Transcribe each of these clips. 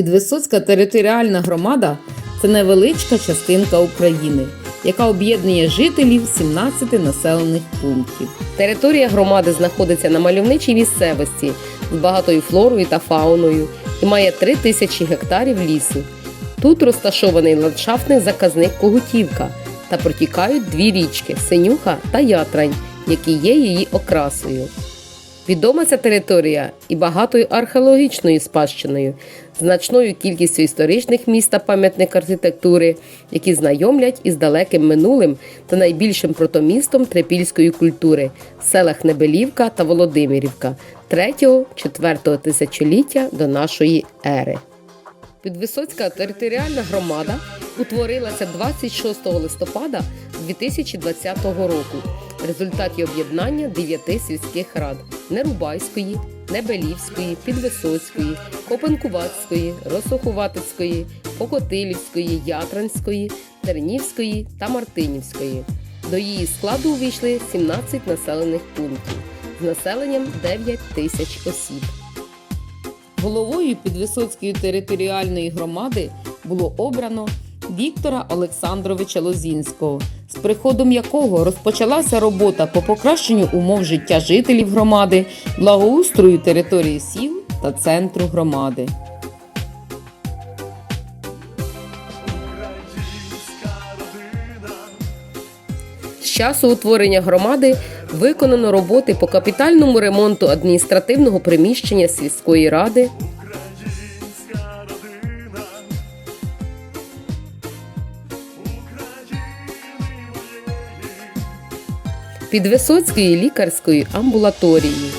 Підвисоцька територіальна громада це невеличка частинка України, яка об'єднує жителів 17 населених пунктів. Територія громади знаходиться на мальовничій місцевості з багатою флорою та фауною і має 3 тисячі гектарів лісу. Тут розташований ландшафтний заказник Когутівка та протікають дві річки Синюха та Ятрань, які є її окрасою. Відома ця територія і багатою археологічною спадщиною, значною кількістю історичних міст та пам'ятник архітектури, які знайомлять із далеким минулим та найбільшим протомістом трипільської культури селах Небелівка та Володимирівка 3-4 тисячоліття до нашої ери. Підвисоцька територіальна громада утворилася 26 листопада 2020 року в результаті об'єднання дев'яти сільських рад Нерубайської, Небелівської, Підвисоцької, Копенкувацької, Росохуватицької, Покотилівської, Ятранської, Тернівської та Мартинівської. До її складу увійшли 17 населених пунктів з населенням 9 тисяч осіб. Головою Підвисоцької територіальної громади було обрано Віктора Олександровича Лозінського, з приходом якого розпочалася робота по покращенню умов життя жителів громади, благоустрою території сіл та центру громади. З часу утворення громади виконано роботи по капітальному ремонту адміністративного приміщення сільської ради, Підвисоцької лікарської амбулаторії.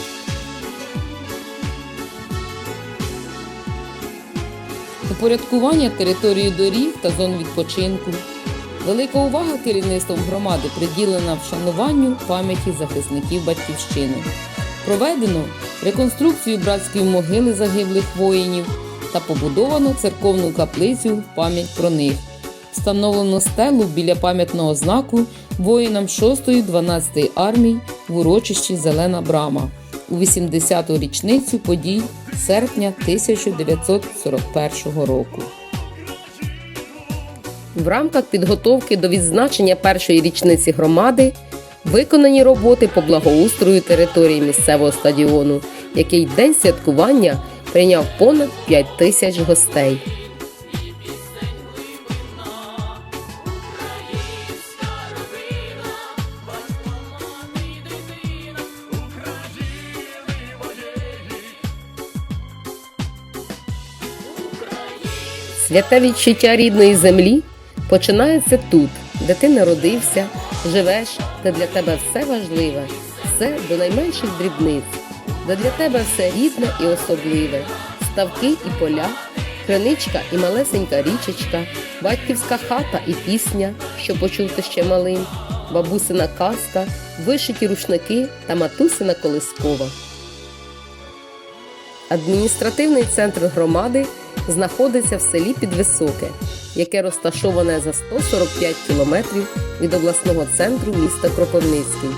упорядкування території доріг та зон відпочинку. Велика увага керівництвом громади приділена вшануванню пам'яті захисників батьківщини. Проведено реконструкцію братської могили загиблих воїнів та побудовано церковну каплицю в пам'ять про них. Встановлено стелу біля пам'ятного знаку воїнам 6-ї 12-ї армії в урочищі Зелена Брама у 80-ту річницю подій серпня 1941 року. В рамках підготовки до відзначення першої річниці громади виконані роботи по благоустрою території місцевого стадіону, який день святкування прийняв понад 5 тисяч гостей. Святе відчуття рідної землі починається тут, де ти народився, живеш, де для тебе все важливе, все до найменших дрібниць, де для тебе все рідне і особливе, ставки і поля, криничка і малесенька річечка, батьківська хата і пісня, що почути ще малим, бабусина казка, вишиті рушники та матусина колискова. Адміністративний центр громади знаходиться в селі Підвисоке, яке розташоване за 145 кілометрів від обласного центру міста Кропивницький.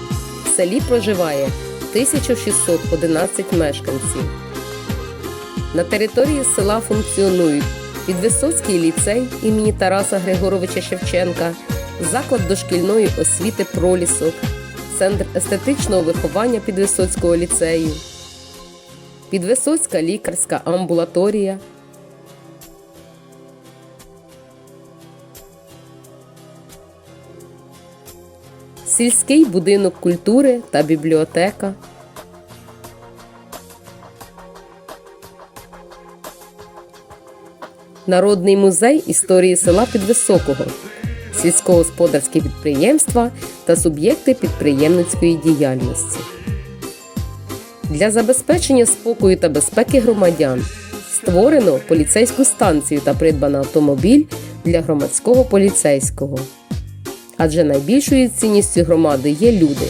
В селі проживає 1611 мешканців. На території села функціонують Підвисоцький ліцей імені Тараса Григоровича Шевченка, заклад дошкільної освіти Пролісок, Центр естетичного виховання Підвисоцького ліцею, Підвисоцька лікарська амбулаторія, сільський будинок культури та бібліотека, Народний музей історії села Підвисокого, сільськогосподарські підприємства та суб'єкти підприємницької діяльності. Для забезпечення спокою та безпеки громадян створено поліцейську станцію та придбано автомобіль для громадського поліцейського. Адже найбільшою цінністю громади є люди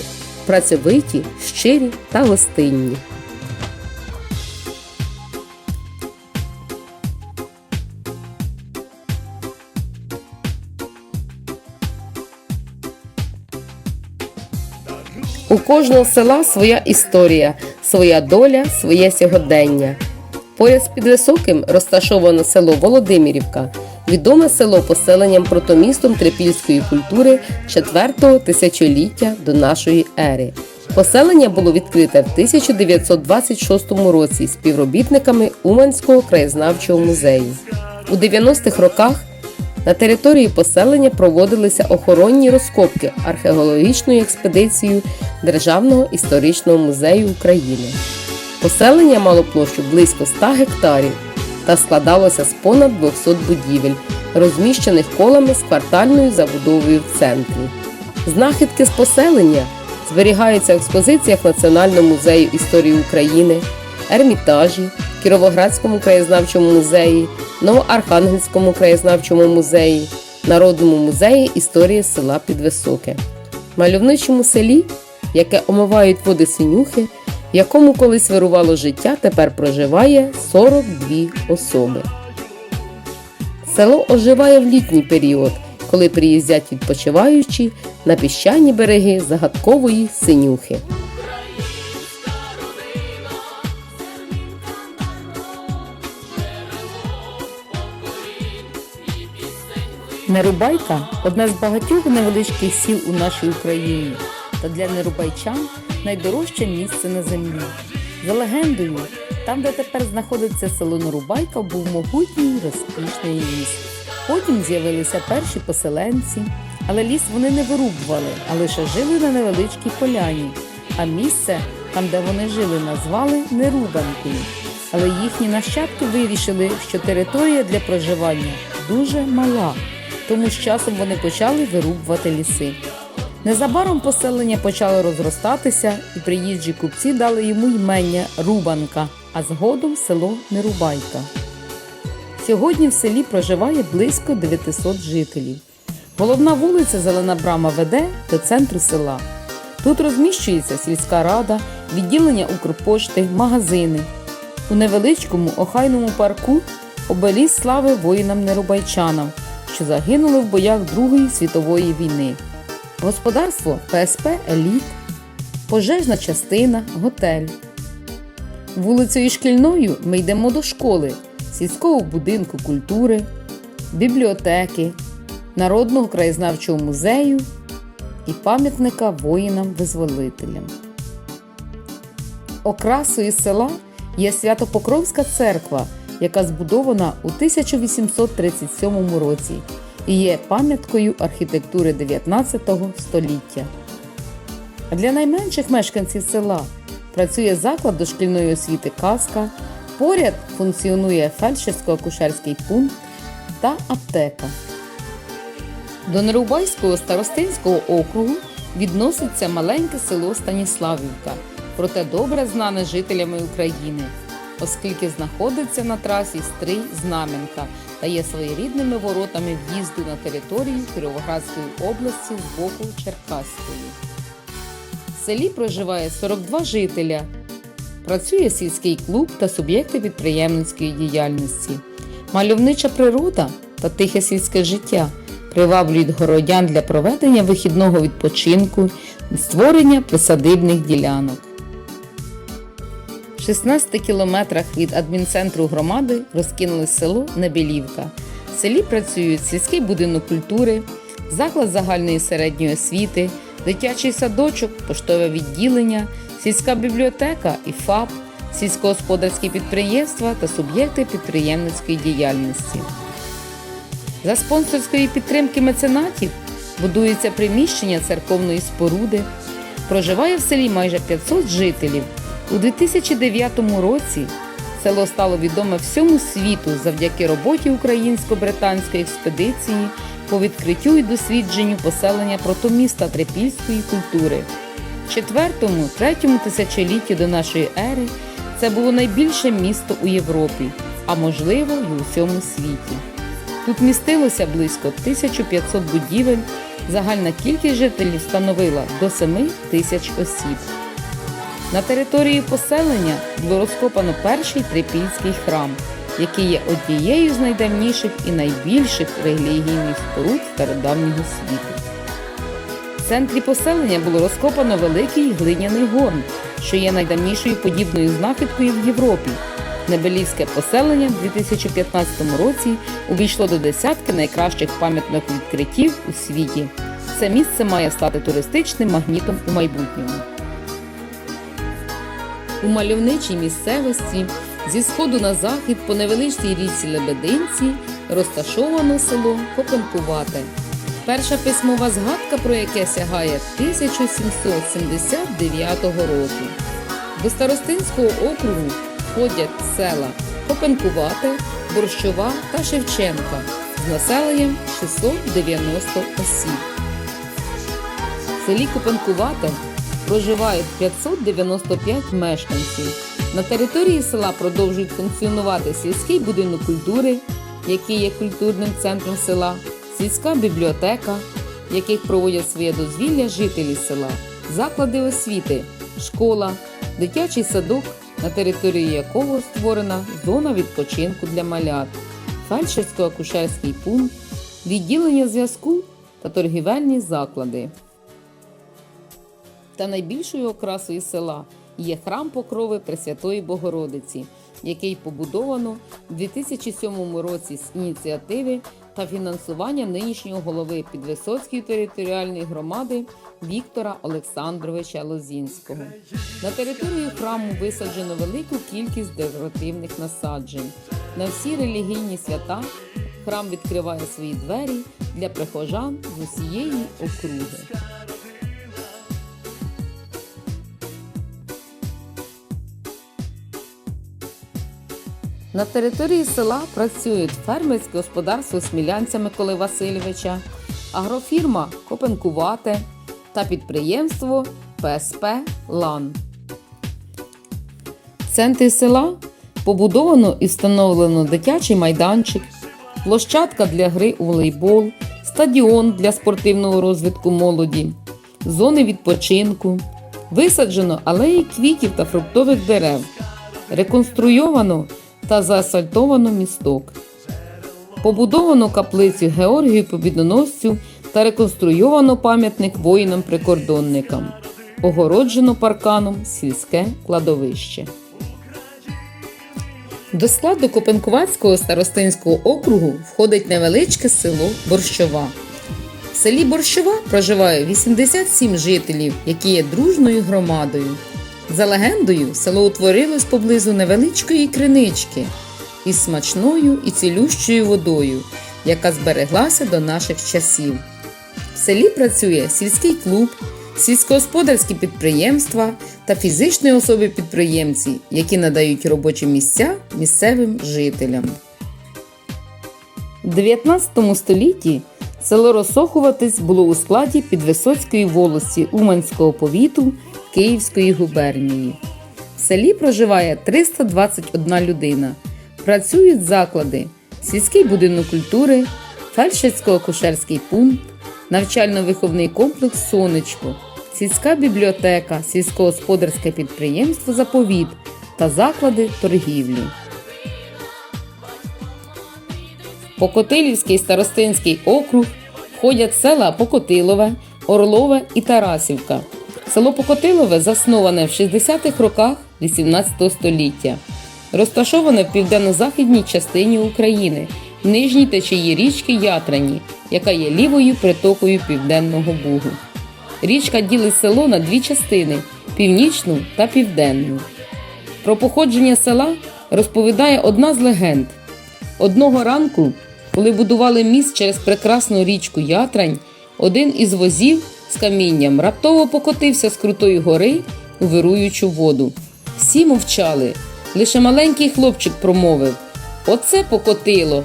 працьовиті, щирі та гостинні. У кожного села своя історія, своя доля, своє сьогодення. Поряд з Підвисоким розташовано село Володимирівка, відоме село поселенням протомістом трипільської культури 4-го тисячоліття до нашої ери. Поселення було відкрите в 1926 році співробітниками Уманського краєзнавчого музею. У 90-х роках на території поселення проводилися охоронні розкопки археологічною експедицією Державного історичного музею України. Поселення мало площу близько 100 гектарів та складалося з понад 200 будівель, розміщених колами з квартальною забудовою в центрі. Знахідки з поселення зберігаються в експозиціях Національного музею історії України, Ермітажі, Кіровоградському краєзнавчому музеї, Новоархангельському краєзнавчому музеї, Народному музеї історії села Підвисоке. Мальовничому селі, яке омивають води синюхи, в якому колись вирувало життя, тепер проживає 42 особи. Село оживає в літній період, коли приїздять відпочиваючі на піщані береги загадкової синюхи. Нерубайка одне з багатьох невеличких сіл у нашій Україні, та для нерубайчан найдорожче місце на землі. За легендою, там, де тепер знаходиться село Нерубайка, був могутній розкішний ліс. Потім з'явилися перші поселенці, але ліс вони не вирубували, а лише жили на невеличкій поляні. А місце, там, де вони жили, назвали Нерубанкою. Але їхні нащадки вирішили, що територія для проживання дуже мала, тому з часом вони почали вирубувати ліси. Незабаром поселення почало розростатися, і приїжджі купці дали йому ймення Рубанка, а згодом село Нерубайка. Сьогодні в селі проживає близько 900 жителів. Головна вулиця Зелена Брама веде до центру села. Тут розміщується сільська рада, відділення Укрпошти, магазини. У невеличкому охайному парку обеліс слави воїнам-нерубайчанам, що загинули в боях Другої світової війни. Господарство ПСП Еліт, пожежна частина, готель. Вулицею Шкільною ми йдемо до школи, сільського будинку культури, бібліотеки, Народного краєзнавчого музею і пам'ятника воїнам-визволителям. Окрасою села є Святопокровська церква, яка збудована у 1837 році і є пам'яткою архітектури 19 століття. Для найменших мешканців села працює заклад дошкільної освіти Казка, поряд функціонує фельдшерсько-акушерський пункт та аптека. До Нерубайського старостинського округу відноситься маленьке село Станіславівка, проте добре знане жителями України, оскільки знаходиться на трасі Стрий Знам'янка та є своєрідними воротами в'їзду на територію Кіровоградської області з боку Черкаської. В селі проживає 42 жителя. Працює сільський клуб та суб'єкти підприємницької діяльності. Мальовнича природа та тихе сільське життя приваблюють городян для проведення вихідного відпочинку створення присадибних ділянок. В 16 кілометрах від адмінцентру громади розкинулось село Небілівка. В селі працюють сільський будинок культури, заклад загальної середньої освіти, дитячий садочок, поштове відділення, сільська бібліотека і ФАП, сільськогосподарські підприємства та суб'єкти підприємницької діяльності. За спонсорської підтримки меценатів будується приміщення церковної споруди. Проживає в селі майже 500 жителів. У 2009 році село стало відоме всьому світу завдяки роботі українсько-британської експедиції по відкриттю і дослідженню поселення протоміста трипільської культури. В четвертому, третьому тисячолітті до нашої ери це було найбільше місто у Європі, а можливо й у всьому світі. Тут містилося близько 1500 будівель, загальна кількість жителів становила до 7 тисяч осіб. На території поселення було розкопано перший трипільський храм, який є однією з найдавніших і найбільших релігійних споруд стародавнього світу. В центрі поселення було розкопано великий глиняний горн, що є найдавнішою подібною знахідкою в Європі. Небелівське поселення в 2015 році увійшло до десятки найкращих пам'ятних відкриттів у світі. Це місце має стати туристичним магнітом у майбутньому. У мальовничій місцевості зі сходу на захід по невеличкій річці Лебединці розташовано село Копенкувате. Перша письмова згадка, про яке сягає 1779 року. До Старостинського округу входять села Копенкувате, Борщова та Шевченка з населенням 690 осіб. В селі Копенкувате проживають 595 мешканців. На території села продовжують функціонувати сільський будинок культури, який є культурним центром села, сільська бібліотека, в яких проводять своє дозвілля жителі села, заклади освіти, школа, дитячий садок, на території якого створена зона відпочинку для малят, фельдшерсько-акушерський пункт, відділення зв'язку та торгівельні заклади. Та найбільшою окрасою села є храм Покрови Пресвятої Богородиці, який побудовано у 2007 році з ініціативи та фінансування нинішнього голови Підвисоцької територіальної громади Віктора Олександровича Лозінського. На територію храму висаджено велику кількість декоративних насаджень. На всі релігійні свята храм відкриває свої двері для прихожан з усієї округи. На території села працюють фермерське господарство смілянця Миколи Васильовича, агрофірма Копенкувате та підприємство ПСП Лан. В центрі села побудовано і встановлено дитячий майданчик, площадка для гри у волейбол, стадіон для спортивного розвитку молоді, зони відпочинку, висаджено алеї квітів та фруктових дерев, реконструйовано та заасфальтовано місток. Побудовано каплицю Георгію Побідоносцю та реконструйовано пам'ятник воїнам-прикордонникам. Огороджено парканом сільське кладовище. До складу Копенкувацького старостинського округу входить невеличке село Борщова. В селі Борщова проживає 87 жителів, які є дружною громадою. За легендою, село утворилось поблизу невеличкої кринички із смачною і цілющою водою, яка збереглася до наших часів. В селі працює сільський клуб, сільськогосподарські підприємства та фізичні особи-підприємці, які надають робочі місця місцевим жителям. У 19 столітті село Росохуватись було у складі Підвисоцької волості Уманського повіту Київської губернії. В селі проживає 321 людина. Працюють заклади, сільський будинок культури, фельдшерсько-акушерський пункт, навчально-виховний комплекс Сонечко, сільська бібліотека, сільськогосподарське підприємство Заповіт та заклади торгівлі. Покотилівський старостинський округ входять села Покотилове, Орлове і Тарасівка. Село Покотилове засноване в 60-х роках 18 століття. Розташоване в південно-західній частині України, в нижній течії річки Ятрані, яка є лівою притокою Південного Бугу. Річка ділить село на дві частини північну та південну. Про походження села розповідає одна з легенд. Одного ранку, коли будували міст через прекрасну річку Ятрань, один із возів з камінням раптово покотився з крутої гори у вируючу воду. Всі мовчали. Лише маленький хлопчик промовив: Оце покотило.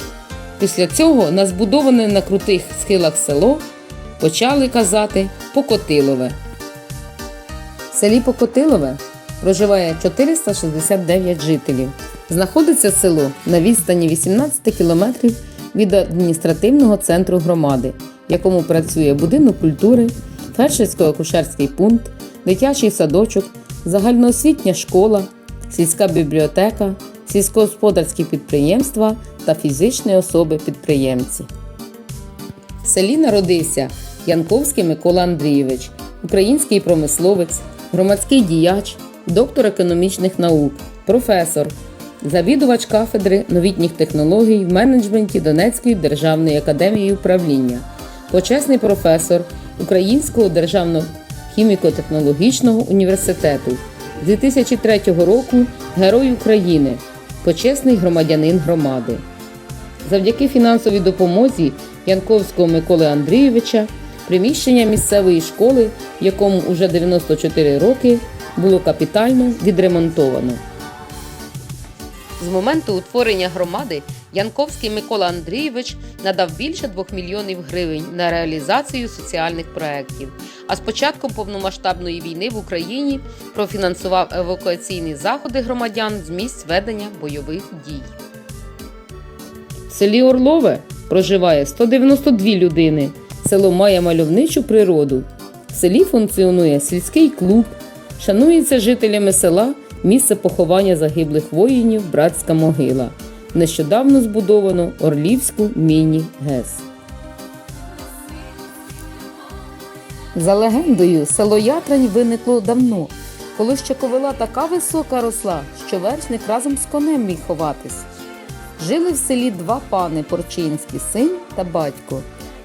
Після цього на збудоване на крутих схилах село почали казати Покотилове. В селі Покотилове проживає 469 жителів. Знаходиться село на відстані 18 кілометрів від адміністративного центру громади, в якому працює будинок культури, фельдшерсько-акушерський пункт, дитячий садочок, загальноосвітня школа, сільська бібліотека, сільськогосподарські підприємства та фізичні особи-підприємці. В селі народився Янковський Микола Андрійович, український промисловець, громадський діяч, доктор економічних наук, професор, завідувач кафедри новітніх технологій в менеджменті Донецької державної академії управління, почесний професор Українського державного хіміко-технологічного університету 2003 року Герой України, почесний громадянин громади. Завдяки фінансовій допомозі Янковського Миколи Андрійовича приміщення місцевої школи, в якому уже 94 роки, було капітально відремонтовано. З моменту утворення громади Янковський Микола Андрійович надав більше 2 мільйонів гривень на реалізацію соціальних проєктів. А з початком повномасштабної війни в Україні профінансував евакуаційні заходи громадян з місць ведення бойових дій. В селі Орлове проживає 192 людини. Село має мальовничу природу. В селі функціонує сільський клуб, шанується жителями села місце поховання загиблих воїнів Братська могила. Нещодавно збудовано Орлівську міні-ГЕС. За легендою, село Ятрань виникло давно, коли ще ковила така висока росла, що вершник разом з конем міг ховатись. Жили в селі два пани Порчинські, син та батько.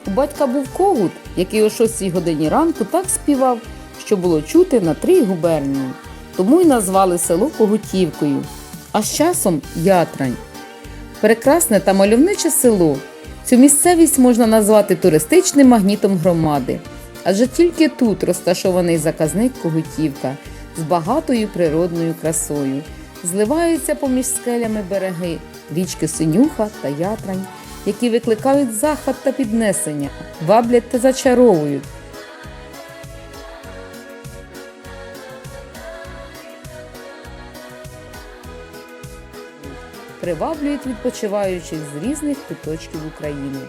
У батька був когут, який о 6 годині ранку так співав, що було чути на три губернії. Тому й назвали село Когутівкою, а з часом Ятрань. Прекрасне та мальовниче село. Цю місцевість можна назвати туристичним магнітом громади, адже тільки тут розташований заказник Когутівка з багатою природною красою. Зливаються поміж скелями береги, річки Синюха та Ятрань, які викликають захват та піднесення, ваблять та зачаровують. Приваблюють відпочиваючих з різних куточків України.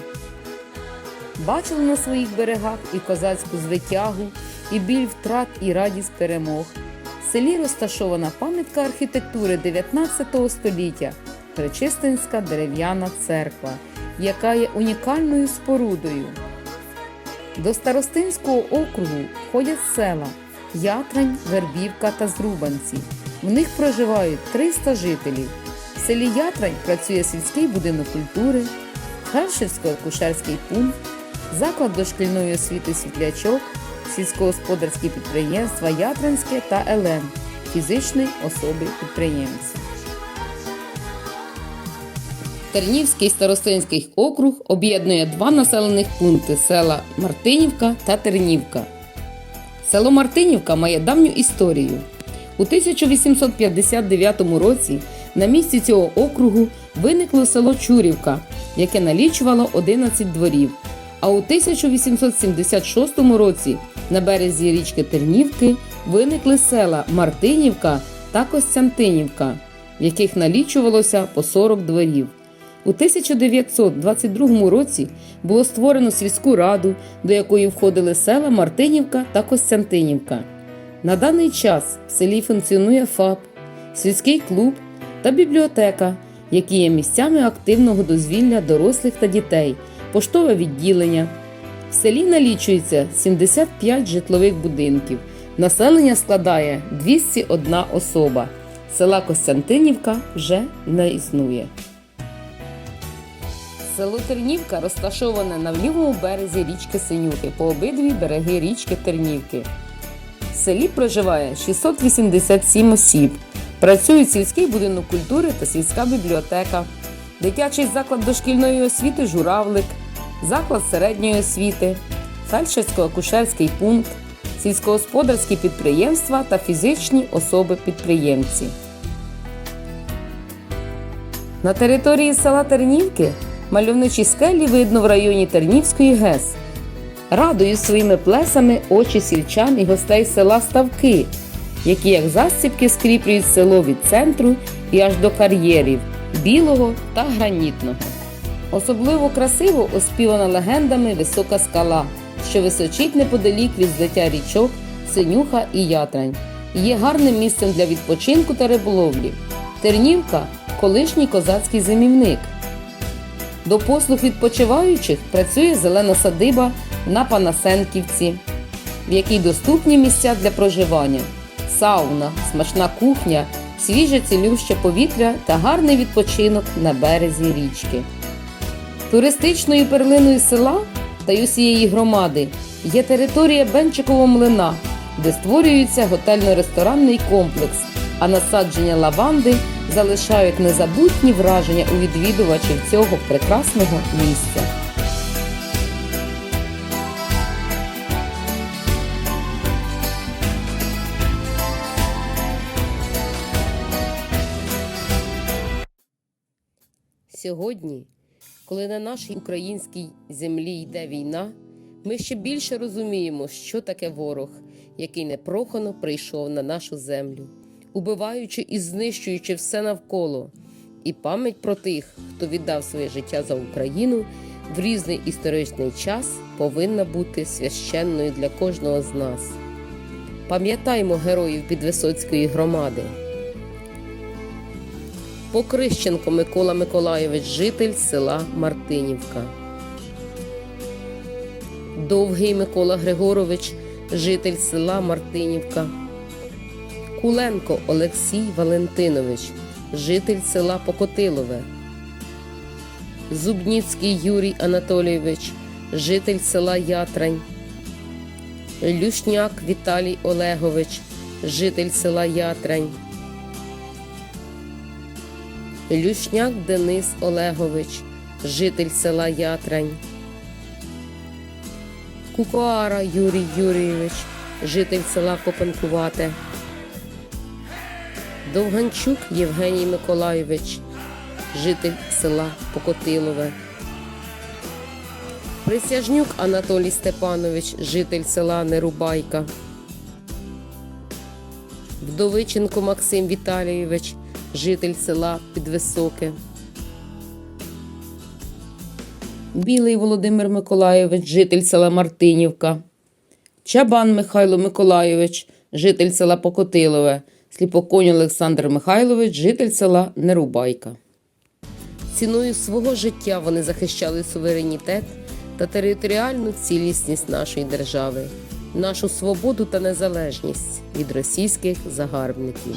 Бачили на своїх берегах і козацьку звитягу, і біль втрат, і радість перемог. В селі розташована пам'ятка архітектури 19 століття Пречистинська дерев'яна церква, яка є унікальною спорудою. До Старостинського округу входять села Ятрань, Вербівка та Зрубанці. В них проживають 300 жителів. В селі Ятрань працює сільський будинок культури, фельдшерсько-акушерський пункт, заклад дошкільної освіти світлячок, сільськогосподарські підприємства Ятранське та ЕЛЕН, фізичної особи підприємця. Тернівський старостинський округ об'єднує два населених пункти села Мартинівка та Тернівка. Село Мартинівка має давню історію. У 1859 році на місці цього округу виникло село Чурівка, яке налічувало 11 дворів. А у 1876 році на березі річки Тернівки виникли села Мартинівка та Костянтинівка, в яких налічувалося по 40 дворів. У 1922 році було створено сільську раду, до якої входили села Мартинівка та Костянтинівка. На даний час в селі функціонує ФАП, сільський клуб та бібліотека, які є місцями активного дозвілля дорослих та дітей, поштове відділення. В селі налічується 75 житлових будинків. Населення складає 201 особа. Села Костянтинівка вже не існує. Село Тернівка розташоване на лівому березі річки Синюхи по обидві береги річки Тернівки. В селі проживає 687 осіб. Працюють сільський будинок культури та сільська бібліотека, дитячий заклад дошкільної освіти Журавлик, заклад середньої освіти, фельдшерсько-акушерський пункт, сільськогосподарські підприємства та фізичні особи-підприємці. На території села Тернівки мальовничі скелі видно в районі Тернівської ГЕС. Радують своїми плесами очі сільчан і гостей села Ставки, які як застібки скріплюють село від центру і аж до кар'єрів білого та гранітного. Особливо красиво оспівана легендами висока скала, що височить неподалік від злиття річок Синюха і Ятрань. Є гарним місцем для відпочинку та риболовлі. Тернівка колишній козацький зимівник. До послуг відпочиваючих працює зелена садиба на Панасенківці, в якій доступні місця для проживання, сауна, смачна кухня, свіже цілюще повітря та гарний відпочинок на березі річки. Туристичною перлиною села та й усієї громади є територія Бенчикового млина, де створюється готельно-ресторанний комплекс, а насадження лаванди залишають незабутні враження у відвідувачів цього прекрасного місця. Сьогодні, коли на нашій українській землі йде війна, ми ще більше розуміємо, що таке ворог, який непрохано прийшов на нашу землю, убиваючи і знищуючи все навколо, і пам'ять про тих, хто віддав своє життя за Україну в різний історичний час, повинна бути священною для кожного з нас. Пам'ятаймо героїв Підвисоцької громади. Покрищенко Микола Миколайович, житель села Мартинівка. Довгий Микола Григорович, житель села Мартинівка. Куленко Олексій Валентинович, житель села Покотилове. Зубніцький Юрій Анатолійович, житель села Ятрань. Люшняк Віталій Олегович, житель села Ятрань. Люшняк Денис Олегович, житель села Ятрань. Кукуара Юрій Юрійович, житель села Копанкувате. Довганчук Євгеній Миколайович, житель села Покотилове. Присяжнюк Анатолій Степанович, житель села Нерубайка. Вдовиченко Максим Віталійович, житель села Підвисоке. Білий Володимир Миколайович, житель села Мартинівка. Чабан Михайло Миколайович, житель села Покотилове. Сліпоконь Олександр Михайлович, житель села Нерубайка. Ціною свого життя вони захищали суверенітет та територіальну цілісність нашої держави, нашу свободу та незалежність від російських загарбників.